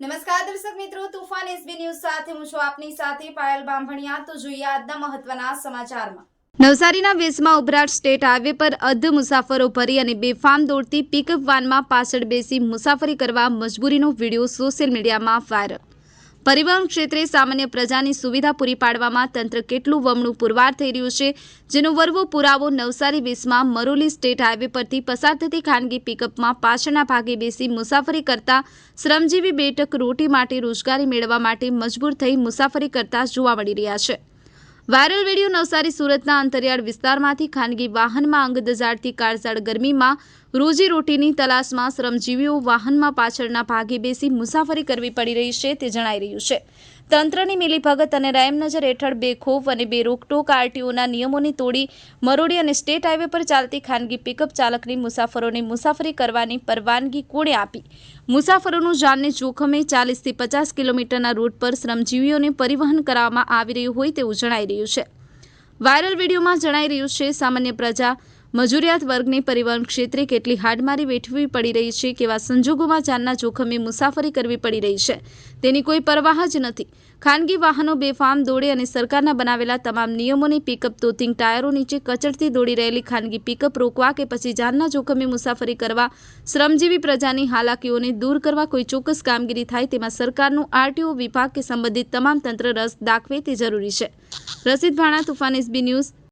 નમસ્કાર દર્શક મિત્રો, તુફાન એસબી ન્યૂઝ સાથે હું છું આપની સાથે પાયલ બાંભણિયા. તો જોઈએ આજના મહત્વના સમાચારમાં. નવસારીના વેસમાં ઉભરાટ સ્ટેટ હાઈવે પર અર્ધ મુસાફરો ભરી અને બેફામ દોડતી પિકઅપ વાનમાં પાછળ બેસી મુસાફરી કરવા મજબૂરીનો વીડિયો સોશિયલ મીડિયામાં વાયરલ. પરિવહન ક્ષેત્રે સામાન્ય પ્રજાની સુવિધા પૂરી પાડવામાં તંત્ર કેટલું વમણું પુરવાર થઈ રહ્યું છે, જેનો વર્વો પુરાવો નવસારી વીસમાં મરોલી સ્ટેટ હાઈવે પરથી પસાર થતી ખાનગી પિકઅપમાં પાછળના ભાગે બેસી મુસાફરી કરતા શ્રમજીવી બેઠક રોટી માટે રોજગારી મેળવવા માટે મજબૂર થઈ મુસાફરી કરતા જોવા મળી રહ્યા છે. વાયરલ વીડિયો નવસારી સુરતના અંતરિયાળ વિસ્તારમાંથી ખાનગી વાહનમાં અંગ દજાડતી કાળઝાળ ગરમીમાં રોજીરોટીની તલાશમાં શ્રમજીવીઓ વાહનમાં પાછળના ભાગે બેસી મુસાફરી કરવી પડી રહી છે તે જણાઈ રહ્યું છે. તંત્રની મિલીભગત અને રાયમનજર હેઠળ બેખોફ અને બે રોકટોક આરટીઓના નિયમોની તોડી મરોડી અને સ્ટેટ હાઈવે પર ચાલતી ખાનગી પિકઅપ ચાલકની મુસાફરોને મુસાફરી કરવાની પરવાનગી કોણે આપી? મુસાફરોનું જાનને જોખમે ચાલીસથી પચાસ કિલોમીટરના રૂટ પર શ્રમજીવીઓને પરિવહન કરવામાં આવી રહ્યું હોય તેવું જણાઈ રહ્યું છે. વાયરલ વિડીયોમાં જણાઈ રહ્યું છે, સામાન્ય પ્રજા મજૂરિયાત વર્ગને પરિવહન ક્ષેત્રે કેટલી હાડમારી વેઠવી પડી રહી છે કેવા સંજોગોમાં જાનના જોખમે મુસાફરી કરવી પડી રહી છે, તેની કોઈ પરવાહ જ નથી. ખાનગી વાહનો બેફામ દોડે અને સરકારના બનાવેલા તમામ નિયમોની પિકઅપ તોતિંગ ટાયરો નીચે કચડતી દોડી રહેલી ખાનગી પિકઅપ રોકવા કે પછી જાનના જોખમે મુસાફરી કરવા, શ્રમજીવી પ્રજાની હાલાકીઓને દૂર કરવા કોઈ ચોક્કસ કામગીરી થાય તેમાં સરકારનું આરટીઓ વિભાગ કે સંબંધિત તમામ તંત્ર રસ દાખવે તે જરૂરી છે. રસીદ ભાણા, તુફાન એસબી ન્યૂઝ